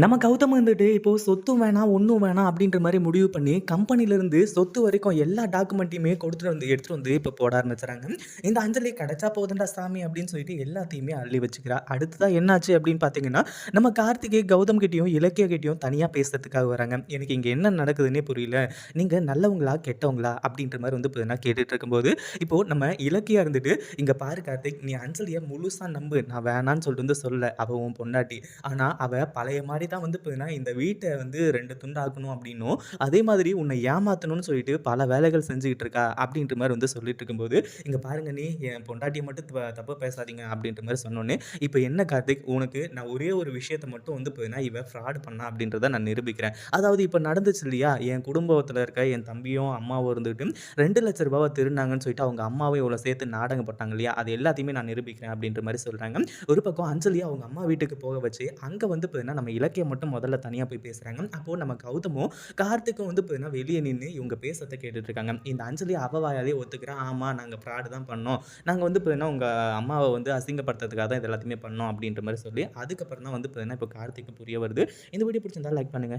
நம்ம கௌதம் வந்துட்டு இப்போ சொத்து வேணாம், ஒன்றும் வேணாம் அப்படின்ற மாதிரி முடிவு பண்ணி, கம்பெனிலேருந்து சொத்து வரைக்கும் எல்லா டாக்குமெண்ட்டையுமே கொடுத்துட்டு வந்து எடுத்துகிட்டு வந்து இப்போ போட ஆரம்பிச்சுறாங்க. இந்த அஞ்சலி கிடைச்சா போதுண்டா சாமி அப்படின்னு சொல்லிட்டு எல்லாத்தையுமே அள்ளி வச்சுக்கிறா. அடுத்ததாக என்னாச்சு அப்படின்னு பார்த்தீங்கன்னா, நம்ம கார்த்திகை கௌதம் கிட்டேயும் இலக்கிய கிட்டேயும் தனியாக பேசுறதுக்காக வராங்க. எனக்கு இங்கே என்ன நடக்குதுன்னே புரியல. நீங்கள் நல்லவங்களா, கெட்டவங்களா அப்படின்ற மாதிரி வந்து இப்போ கேட்டுட்டு இருக்கும்போது, இப்போது நம்ம இலக்கியாக இருந்துட்டு, இங்கே பாரு கார்த்திக் நீ அஞ்சலியை முழுசாக நம்பு. நான் வேணான்னு சொல்லிட்டு வந்து சொல்லலை அவள் உன் பொண்டாட்டி. ஆனால் அவள் பழைய மாதிரி மாதிரி தான் வந்து பார்த்தீங்கன்னா, இந்த வீட்டை வந்து ரெண்டு துண்டாக்கணும் அப்படின்னும், அதே மாதிரி உன்னை ஏமாற்றணும்னு சொல்லிட்டு பல வேலைகள் செஞ்சுக்கிட்டு இருக்கா அப்படின்ற மாதிரி வந்து சொல்லிட்டு இருக்கும்போது, இங்கே பாருங்க நீ என் பொண்டாட்டியை மட்டும் த பேசாதீங்க அப்படின்ற மாதிரி சொன்னோன்னே இப்போ என்ன கார்த்திக் உனக்கு நான் ஒரே ஒரு விஷயத்த மட்டும் வந்து பார்த்தீங்கன்னா, இவன் ஃப்ராட் பண்ணா அப்படின்றத நான் நிரூபிக்கிறேன். அதாவது இப்போ நடந்துச்சு இல்லையா? என் குடும்பத்தில் இருக்க என் தம்பியும், அம்மாவும் இருந்துட்டு ரூ. 2,00,000 திருடுனாங்கன்னு சொல்லிட்டு அவங்க அம்மாவை இவ்வளோ சேர்த்து நாடகப்பட்டாங்க இல்லையா? அது எல்லாத்தையுமே நான் நிரூபிக்கிறேன் அப்படின்ற மாதிரி சொல்கிறாங்க ஒரு பக்கம் அஞ்சலிய அவங்க அம்மா வீட்டுக்கு போக வச்சு, அங்கே வந்து பார்த்தீங்கன்னா, நம்ம இலக்கியம் மட்டும் முதல்ல தனியாக போய் பேசுகிறாங்க அப்போது நம்ம கௌதமும், கார்த்திக்கும் வந்து பார்த்தீங்கன்னா, வெளியே நின்று இவங்க பேசுறதை கேட்டுட்டு இருக்காங்க. இந்த அஞ்சலி அவவாயாலே ஒத்துக்கிறேன் ஆமாம் நாங்கள் நாங்க ஃப்ராடு தான் பண்ணோம். நாங்கள் வந்து பார்த்தீங்கன்னா, உங்கள் அம்மாவை வந்து அசிங்கப்படுத்துறதுக்காக தான் இது எல்லாத்தையுமே பண்ணோம் அப்படின்ற மாதிரி சொல்லி, அதுக்கப்புறம் தான் வந்து பார்த்தீங்கன்னா, இப்போ கார்த்திக்கு புரிய வருது. இந்த வீடியோ பிடிச்சிருந்தா லைக் பண்ணுங்க.